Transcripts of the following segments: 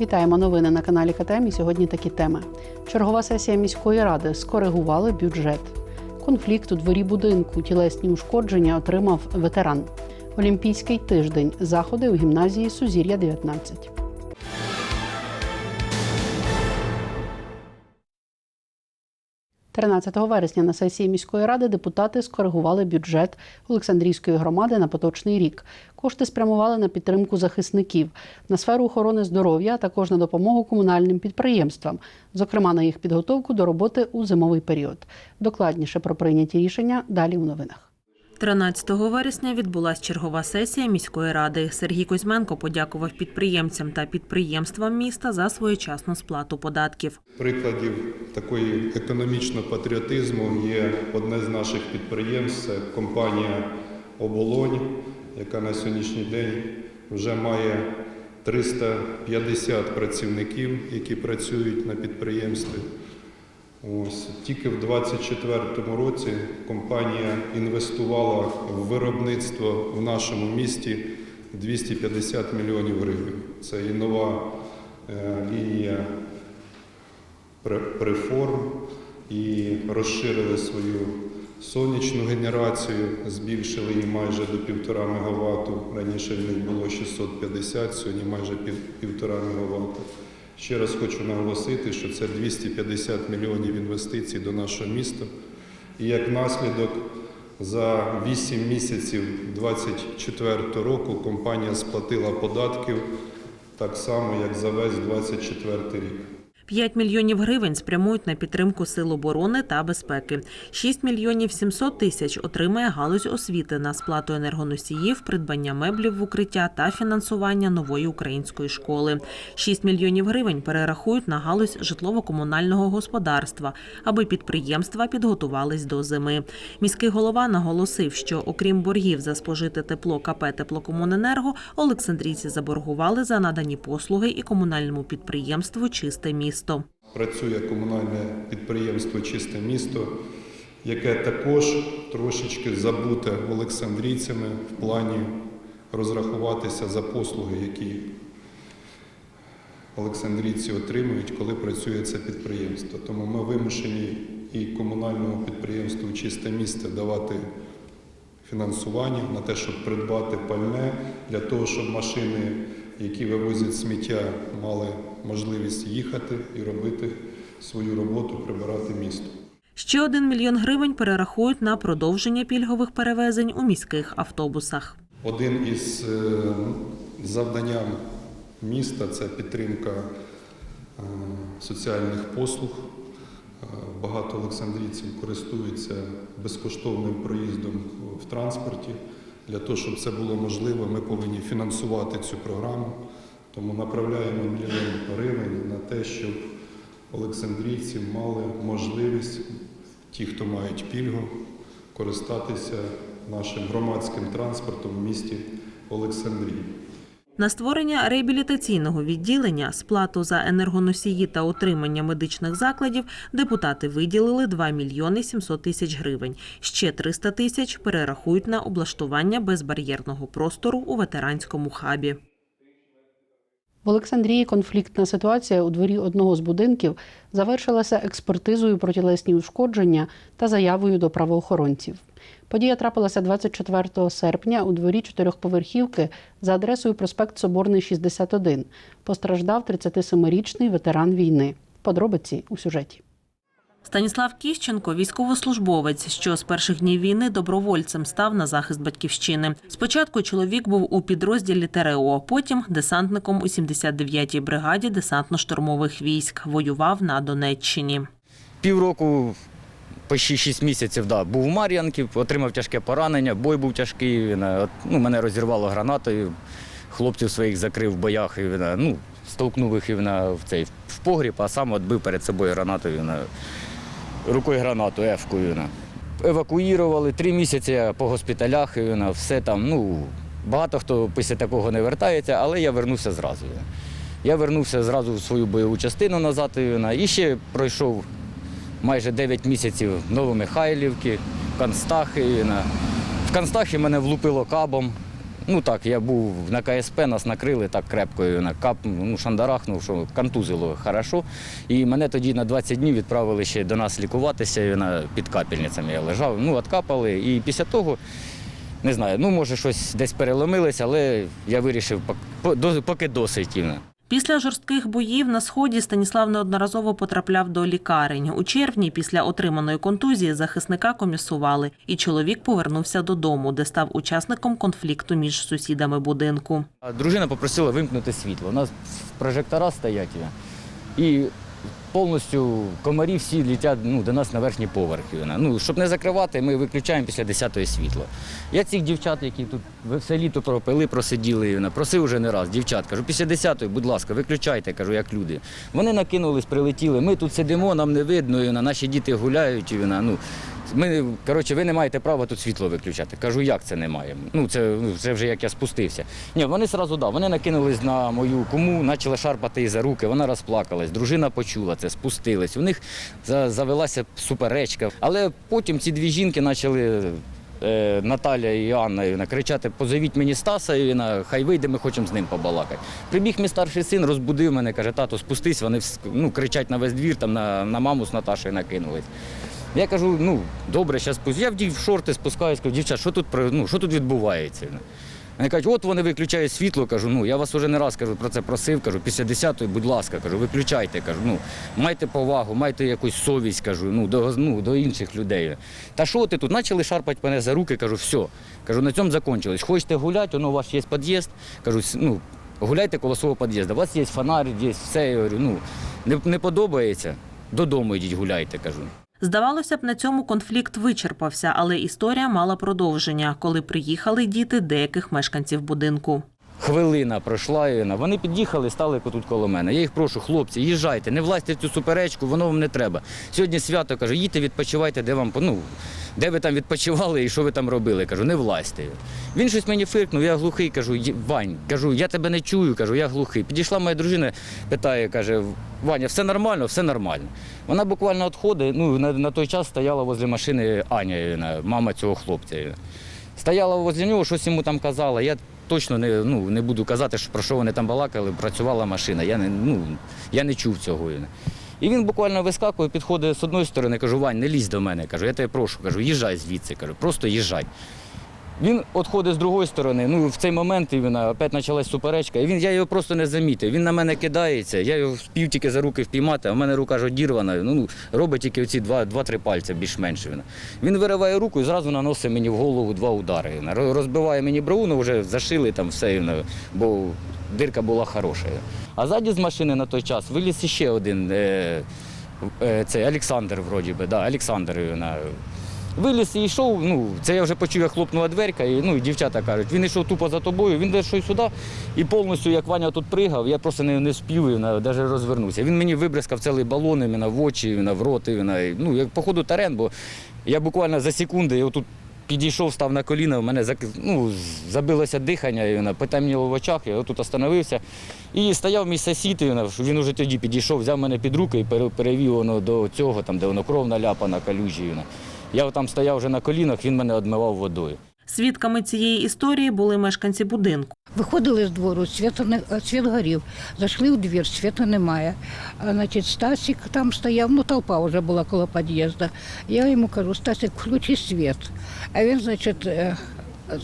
Вітаємо новини на каналі КТМ. І сьогодні такі теми. Чергова сесія міської ради скоригували бюджет. Конфлікт у дворі будинку, тілесні ушкодження отримав ветеран. Олімпійський тиждень. Заходи у гімназії Сузір'я 19. – 13 вересня на сесії міської ради депутати скоригували бюджет Олександрійської громади на поточний рік. Кошти спрямували на підтримку захисників, на сферу охорони здоров'я, а також на допомогу комунальним підприємствам, зокрема на їх підготовку до роботи у зимовий період. Докладніше про прийняті рішення далі у новинах. 13 вересня відбулася чергова сесія міської ради. Сергій Кузьменко подякував підприємцям та підприємствам міста за своєчасну сплату податків. Прикладів такої економічного патріотизму є одне з наших підприємств, це компанія Оболонь, яка на сьогоднішній день вже має 350 працівників, які працюють на підприємстві. Ось тільки в 2024 році компанія інвестувала в виробництво в нашому місті 250 мільйонів гривень. Це і нова е, лінія преформ і розширили свою сонячну генерацію, збільшили її майже до 1,5 МВт. Раніше в них було 650, сьогодні майже пів- 1,5 МВт. Ще раз хочу наголосити, що це 250 мільйонів інвестицій до нашого міста. І як наслідок за 8 місяців 2024 року компанія сплатила податків так само, як за весь 2024 рік. 5 мільйонів гривень спрямують на підтримку сил оборони та безпеки. 6 мільйонів 700 тисяч отримає галузь освіти на сплату енергоносіїв, придбання меблів в укриття та фінансування нової української школи. 6 мільйонів гривень перерахують на галузь житлово-комунального господарства, аби підприємства підготувались до зими. Міський голова наголосив, що окрім боргів за спожите тепло КП «Теплокомуненерго», Олександрійці заборгували за надані послуги і комунальному підприємству Чисте місто. Працює комунальне підприємство Чисте місто, яке також трошечки забуте олександрійцями в плані розрахуватися за послуги, які олександрійці отримують, коли працює це підприємство. Тому ми вимушені і комунальному підприємству Чисте місто давати фінансування на те, щоб придбати пальне, для того, щоб машини, які вивозять сміття, мали можливість їхати і робити свою роботу, прибирати місто. Ще один мільйон гривень перерахують на продовження пільгових перевезень у міських автобусах. Один із е, завданням міста це підтримка е, соціальних послуг. Е, Багато олександрійців користуються безкоштовним проїздом в транспорті. Для того, щоб це було можливо, ми повинні фінансувати цю програму. Тому направляємо мільйон гривень на те, щоб олександрійці мали можливість, ті, хто мають пільгу, користатися нашим громадським транспортом в місті Олександрії. На створення реабілітаційного відділення, сплату за енергоносії та утримання медичних закладів депутати виділили 2 мільйони 700 тисяч гривень. Ще 300 тисяч перерахують на облаштування безбар'єрного простору у ветеранському хабі. В Олександрії конфліктна ситуація у дворі одного з будинків завершилася експертизою про тілесні ушкодження та заявою до правоохоронців. Подія трапилася 24 серпня у дворі чотирьохповерхівки за адресою проспект Соборний, 61. Постраждав 37-річний ветеран війни. Подробиці у сюжеті. Станіслав Кіщенко – військовослужбовець, що з перших днів війни добровольцем став на захист батьківщини. Спочатку чоловік був у підрозділі ТРО, потім десантником у 79-й бригаді десантно-штурмових військ. Воював на Донеччині. Півроку, почти 6 місяців, да, був у Мар'янці, отримав тяжке поранення, бой був тяжкий. Е, ну, мене розірвало гранатою, хлопців своїх закрив в боях, і е, ну, стовкнув їх і е, в, цей, в погріб, а сам відбив перед собою гранатою. Рукою гранату, ефкою. він. Евакуїрували три місяці по госпіталях, все там, ну, багато хто після такого не вертається, але я вернувся зразу. Я вернувся зразу в свою бойову частину назад і ще пройшов майже 9 місяців в Констахі. В Констахі мене влупило кабом. Ну так, я був на КСП, нас накрили так крепкою, на ну, шандарахнув, що контузило хорошо. І мене тоді на 20 днів відправили ще до нас лікуватися і під капельницями. Я лежав, ну, відкапали. І після того, не знаю, ну може щось десь переломилось, але я вирішив, поки досить. Після жорстких боїв на сході Станіслав неодноразово потрапляв до лікарень. У червні після отриманої контузії захисника комісували, і чоловік повернувся додому, де став учасником конфлікту між сусідами будинку. Дружина попросила вимкнути світло. У нас прожектора стоять. І повністю комарі всі літять ну, до нас на верхні поверхи. Ну, щоб не закривати, ми виключаємо після 10-ї світло. Я цих дівчат, які тут все літо пропили, просиділи, просив вже не раз. Дівчат, кажу, після 10-ї, будь ласка, виключайте, кажу, як люди. Вони накинулись, прилетіли. Ми тут сидимо, нам не видно, наші діти гуляють. Ну, ми, коротше, ви не маєте права тут світло виключати. Кажу, як це не маємо? Ну, це, ну, це вже як я спустився. Ні, вони одразу да, вони накинулись на мою куму, почали шарпати її за руки, вона розплакалась. Дружина почула це, спустились. У них завелася суперечка. Але потім ці дві жінки почали. е, Наталя і Анна Івна, кричати, позовіть мені Стаса, Івна, хай вийде, ми хочемо з ним побалакати. Прибіг мій старший син, розбудив мене, каже, тато, спустись, вони ну, кричать на весь двір, там на, на маму з Наташею накинулись. Я кажу, ну добре, зараз спустя. Я вдів шорти, спускаюсь, кажу, дівчат, що тут ну, що тут відбувається? Вони кажуть, от вони виключають світло. Кажу, ну я вас вже не раз кажу про це просив. Кажу, після 10-ї, будь ласка, кажу, виключайте. Кажу, ну майте повагу, майте якусь совість, кажу, ну до ну, до інших людей. Та що ти тут? Почали шарпати мене за руки, кажу, все. Кажу, на цьому закінчилось. Хочете гуляти, воно у вас є під'їзд. Кажу, ну, гуляйте коло свого під'їзду. У вас є фонарь, є все. Я говорю, ну не, не подобається. Додому йдіть гуляйте, кажу. Здавалося б, на цьому конфлікт вичерпався, але історія мала продовження, коли приїхали діти деяких мешканців будинку. Хвилина пройшла, Ірина. Вони під'їхали, стали тут коло мене. Я їх прошу, хлопці, їжджайте, не влазьте в цю суперечку, воно вам не треба. Сьогодні свято кажу, їдьте, відпочивайте, де вам ну, де ви там відпочивали і що ви там робили. Кажу, не влазьте. Він щось мені фиркнув, я глухий, кажу, Вань, кажу, я тебе не чую, кажу, я глухий. Підійшла моя дружина, питає, каже, Ваня, все нормально, все нормально. Вона буквально відходить, ну, на, на той час стояла возле машини Аня, мама цього хлопця. Стояла возле нього, щось йому там казала. Я точно не, ну, не буду казати, що про що вони там балакали, працювала машина. Я не, ну, я не чув цього. І він буквально вискакує, підходить з одної сторони, кажу, Вань, не лізь до мене. Кажу, я тебе прошу, кажу, їжджай звідси, кажу, просто їжджай. Він відходить з другої сторони. Ну, в цей момент він, опять почалась суперечка, і він, я його просто не замітив. Він на мене кидається, я його спів тільки за руки впіймати, а в мене рука ж одірвана. Ну, ну, робить тільки два- два-три пальці більш-менш. Він. він вириває руку і зразу наносить мені в голову два удари. Розбиває мені брову, ну вже зашили там все, він, бо дирка була хороша. А ззаді з машини на той час виліз ще один. Е, е, це Олександр, вроді би, да, Олександр. Він, е, Виліз і йшов, ну, це я вже почув, як хлопнула дверка, і, ну, і дівчата кажуть, він йшов тупо за тобою, він йшов сюди, і повністю, як Ваня тут пригав, я просто не, не спів, навіть розвернувся. Він мені вибризкав цілий балон, іменно в очі, іменно в рот, іменно, і, ну, як походу тарен, бо я буквально за секунди, я тут підійшов, став на коліна, в мене ну, забилося дихання, і, вона, потемніло в очах, я тут остановився. І стояв мій сусід, і, він уже тоді підійшов, взяв мене під руки і перевів воно до цього, там, де воно кров наляпана, калюжі. і, вона. Я там стояв вже на колінах, він мене одмивав водою. Свідками цієї історії були мешканці будинку. Виходили з двору, світ, не, світ горів. Зайшли у двір, світу немає. А, значить, Стасик там стояв, ну толпа вже була коло під'їзду. Я йому кажу, Стасик, включи світ. А він, значить, е,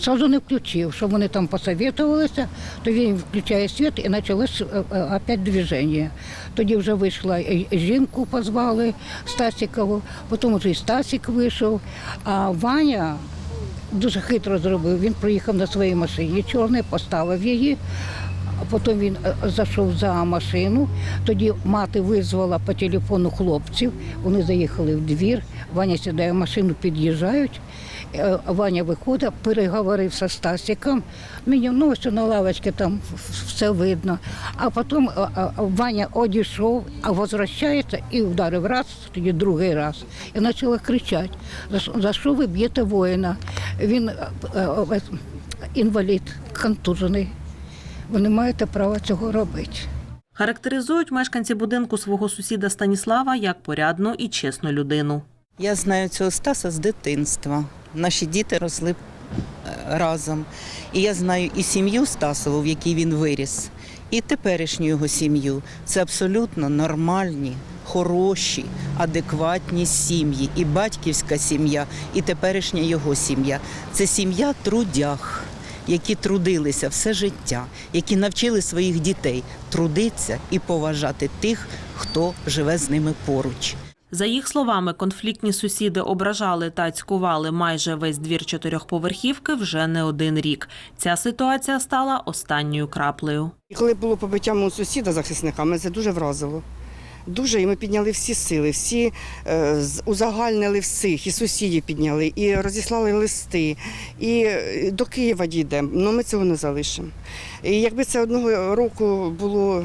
сразу не включив, що вони там посоветувалися, то він включає світ і почалось е, е, опять движення. Тоді вже вийшла жінку, позвали Стасикову, потім вже і Стасик вийшов, а Ваня дуже хитро зробив. Він приїхав на своїй машині чорній, поставив її. Потім він е, зайшов за машину. Тоді мати визвала по телефону хлопців. Вони заїхали в двір. Ваня сідає в машину, під'їжджають. Е, Ваня виходить, переговорив зі Стасиком. Мені ну, ось на лавочці там все видно. А потім е, е, Ваня одійшов, а возвращається і вдарив раз, тоді другий раз. І почала кричати, за що- ви б'єте воїна? Він інвалід, контужений. Ви не маєте права цього робити. Характеризують мешканці будинку свого сусіда Станіслава як порядну і чесну людину. Я знаю цього Стаса з дитинства. Наші діти росли е, разом. І я знаю і сім'ю Стасову, в якій він виріс, і теперішню його сім'ю. Це абсолютно нормальні, хороші, адекватні сім'ї. І батьківська сім'я, і теперішня його сім'я. Це сім'я трудях, які трудилися все життя, які навчили своїх дітей трудитися і поважати тих, хто живе з ними поруч. За їх словами, конфліктні сусіди ображали та цькували майже весь двір чотирьохповерхівки вже не один рік. Ця ситуація стала останньою краплею. Коли було побиття мого сусіда захисника, мене це дуже вразило. Дуже, і ми підняли всі сили, всі е, узагальнили всіх, і сусідів підняли, і розіслали листи, і е, до Києва дійдемо. Ну ми цього не залишимо. І якби це одного року було,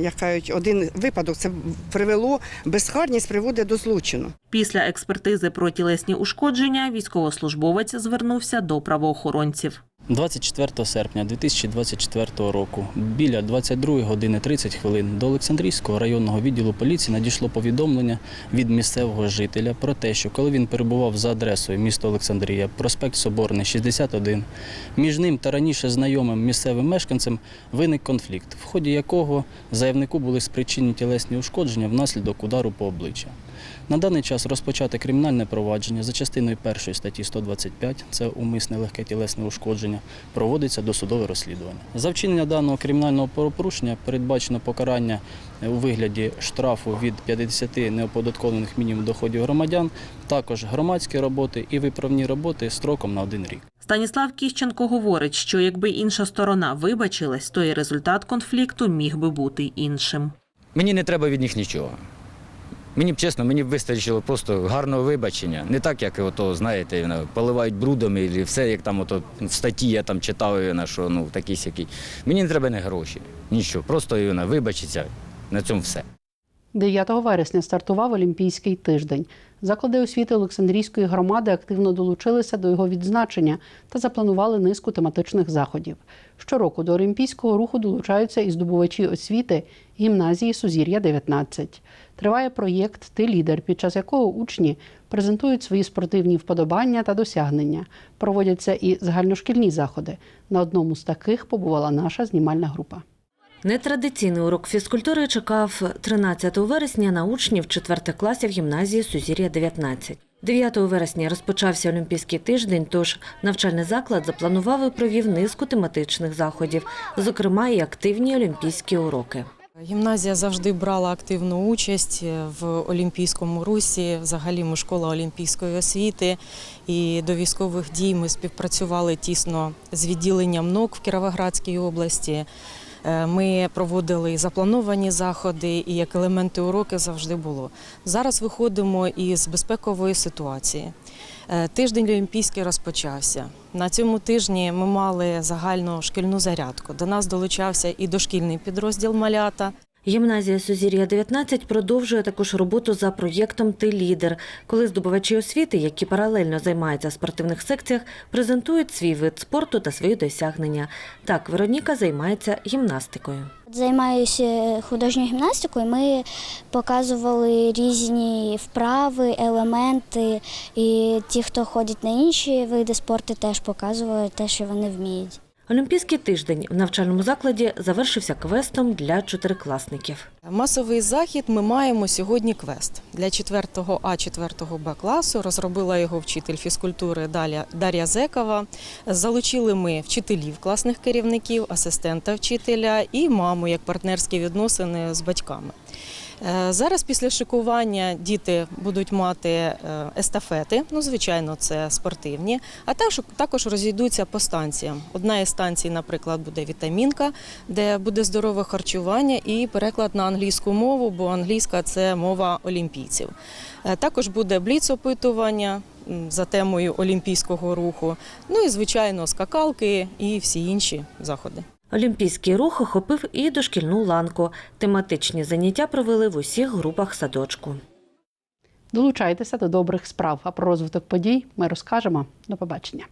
як кажуть, один випадок, це привело, безхарність приводить до злочину. Після експертизи про тілесні ушкодження військовослужбовець звернувся до правоохоронців. 24 серпня 2024 року біля 22 години 30 хвилин до Олександрійського районного відділу поліції надійшло повідомлення від місцевого жителя про те, що коли він перебував за адресою місто Олександрія, проспект Соборний, 61, між ним та раніше знайомим місцевим мешканцем виник конфлікт, в ході якого заявнику були спричинені тілесні ушкодження внаслідок удару по обличчя. На даний час розпочати кримінальне провадження за частиною першої статті 125, це умисне легке тілесне ушкодження, проводиться досудове розслідування. За вчинення даного кримінального правопорушення передбачено покарання у вигляді штрафу від 50 неоподаткованих мінімум доходів громадян, також громадські роботи і виправні роботи строком на один рік. Станіслав Кіщенко говорить, що якби інша сторона вибачилась, то і результат конфлікту міг би бути іншим. Мені не треба від них нічого. Мені чесно, мені вистачило просто гарного вибачення. Не так, як ото, знаєте, поливають брудом і все, як там ото статті я там читав, на що ну такий сякий. Мені не треба не гроші, нічого. Просто ну, вибачиться. На цьому все. 9 вересня стартував Олімпійський тиждень. Заклади освіти Олександрійської громади активно долучилися до його відзначення та запланували низку тематичних заходів. Щороку до олімпійського руху долучаються і здобувачі освіти гімназії Сузір'я 19. Триває проєкт Ти лідер, під час якого учні презентують свої спортивні вподобання та досягнення. Проводяться і загальношкільні заходи. На одному з таких побувала наша знімальна група. Нетрадиційний урок фізкультури чекав 13 вересня на учнів 4 класів гімназії Сузір'я 19. 9 вересня розпочався Олімпійський тиждень, тож навчальний заклад запланував і провів низку тематичних заходів, зокрема і активні олімпійські уроки. Гімназія завжди брала активну участь в олімпійському русі. Взагалі ми школа олімпійської освіти. І до військових дій ми співпрацювали тісно з відділенням НОК в Кіровоградській області. Е, Ми проводили заплановані заходи, і як елементи уроки завжди було. Зараз виходимо із безпекової ситуації. Е, Тиждень Олімпійський розпочався. На цьому тижні ми мали загальну шкільну зарядку. До нас долучався і дошкільний підрозділ малята. Гімназія Сузір'я 19 продовжує також роботу за проєктом Ти лідер, коли здобувачі освіти, які паралельно займаються в спортивних секціях, презентують свій вид спорту та свої досягнення. Так, Вероніка займається гімнастикою. Займаюся художньою гімнастикою. Ми показували різні вправи, елементи. І ті, хто ходять на інші види спорту, теж показували те, що вони вміють. Олімпійський тиждень в навчальному закладі завершився квестом для чотирикласників. Масовий захід ми маємо сьогодні квест для 4 А, 4 Б класу. Розробила його вчитель фізкультури Дар'я Зекова. Залучили ми вчителів, класних керівників, асистента вчителя і маму як партнерські відносини з батьками. Е, Зараз після шикування діти будуть мати е, естафети, ну звичайно, це спортивні, а також, розійдуться по станціям. Одна із станцій, наприклад, буде вітамінка, де буде здорове харчування і переклад на англійську мову, бо англійська це мова олімпійців. Е, Також буде бліц-опитування за темою олімпійського руху. Ну і звичайно, скакалки і всі інші заходи. Олімпійський рух охопив і дошкільну ланку. Тематичні заняття провели в усіх групах садочку. Долучайтеся до добрих справ. А про розвиток подій ми розкажемо. До побачення.